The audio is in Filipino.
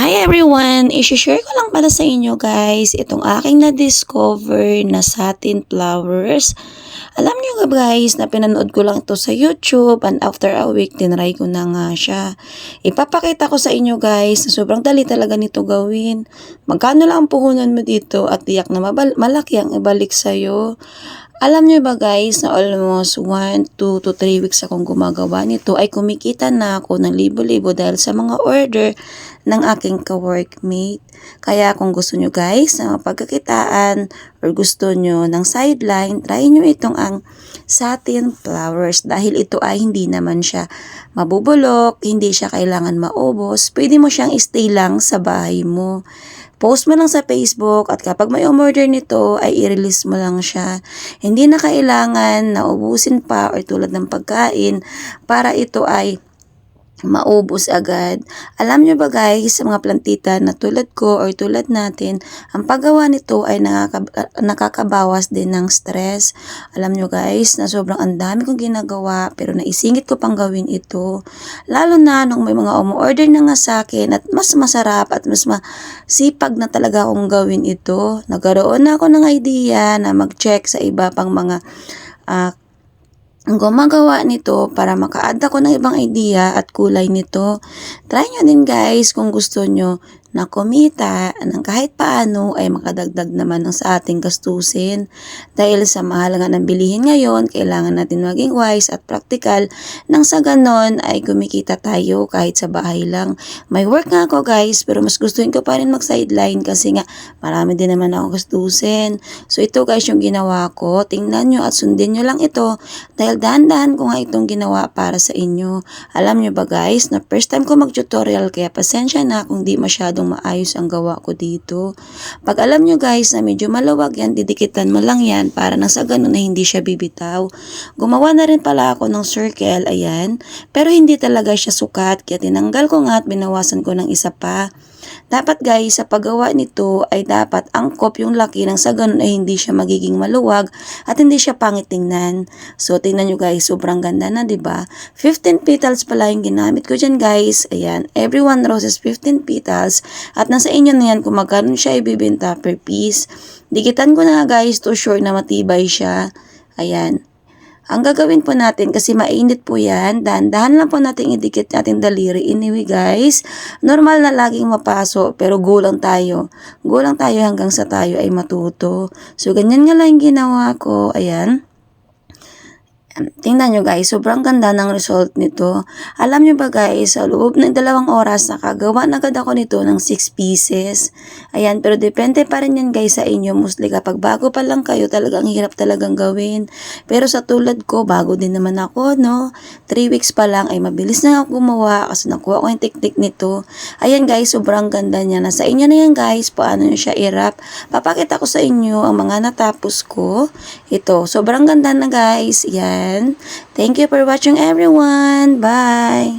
Hi everyone! I-share ko lang pala sa inyo guys itong aking na-discover na satin flowers. Alam nyo nga guys na pinanood ko lang ito sa YouTube and after a week tinry ko na nga siya. Ipapakita ko sa inyo guys na sobrang dali talaga nito gawin. Magkano lang ang puhunan mo dito at tiyak na malaki ang ibalik sa'yo. Alam nyo ba guys na almost 1, 2 to 3 weeks akong gumagawa nito ay kumikita na ako ng libo-libo dahil sa mga order ng aking ka-workmate. Kaya kung gusto nyo guys na mapagkakitaan or gusto nyo ng sideline, try nyo itong ang satin flowers dahil ito ay hindi naman siya mabubulok, hindi siya kailangan maubos. Pwede mo siyang stay lang sa bahay mo. Post mo lang sa Facebook at kapag may umorder nito ay i-release mo lang siya. Hindi na kailangan na ubusin pa or tulad ng pagkain para ito ay maubos agad. Alam nyo ba guys, sa mga plantita na tulad ko or tulad natin, ang paggawa nito ay nakaka- nakakabawas din ng stress. Alam nyo guys, na sobrang ang dami kong ginagawa pero naisingit ko pang gawin ito. Lalo na nung may mga umu-order na nga sa akin at mas masarap at mas masipag na talaga akong gawin ito. Nagkaroon na ako ng idea na mag-check sa iba pang mga ah, ang gumagawa nito para maka-add ako ng ibang idea at kulay nito. Try nyo din guys kung gusto nyo na kumita ng kahit paano ay makadagdag naman ng sa ating gastusin. Dahil sa mahal nga ng bilihin ngayon, kailangan natin maging wise at practical nang sa ganon ay kumikita tayo kahit sa bahay lang. May work nga ako guys pero mas gustuin ko pa rin mag-sideline kasi nga marami din naman ako gastusin. So ito guys yung ginawa ko. Tingnan nyo at sundin nyo lang ito dahil dahan-dahan ko nga itong ginawa para sa inyo. Alam nyo ba guys na first time ko mag-tutorial kaya pasensya na kung di masyadong maayos ang gawa ko dito. Pag alam nyo guys na medyo malawag yan, didikitan mo lang yan para nang sa ganun na hindi siya bibitaw. Gumawa na rin pala ako ng circle, ayan. Pero hindi talaga siya sukat kaya tinanggal ko nga at binawasan ko ng isa pa. Dapat guys, sa paggawa nito ay dapat angkop yung laki nang sa ganun ay hindi siya magiging maluwag at hindi siya pangit tingnan. So, tingnan nyo guys, sobrang ganda na, ba 15 petals pala yung ginamit ko dyan guys. Ayan, every one roses 15 petals. At nasa inyo na yan kung magkano siya ibibenta per piece. Dikitan ko na guys to sure na matibay siya. Ayan. Ang gagawin po natin, kasi mainit po yan, dahan-dahan lang po natin idikit natin daliri. Anyway guys, normal na laging mapaso, pero gulang tayo. Gulang tayo hanggang sa tayo ay matuto. So, ganyan nga lang ginawa ko. Ayan. Tingnan nyo guys, sobrang ganda ng result nito. Alam nyo ba guys, sa loob ng dalawang oras, nakagawa na agad ako nito ng 6 pieces. Ayan, pero depende pa rin yan guys sa inyo. Mostly kapag bago pa lang kayo, talagang hirap talagang gawin. Pero sa tulad ko, bago din naman ako, no? 3 weeks pa lang ay mabilis na ako gumawa kasi nakuha ko yung technique nito. Ayan guys, sobrang ganda niya. Nasa inyo na yan guys, paano nyo siya i-wrap. Papakita ko sa inyo ang mga natapos ko. Ito, sobrang ganda na guys. Yan. Thank you for watching everyone. Bye!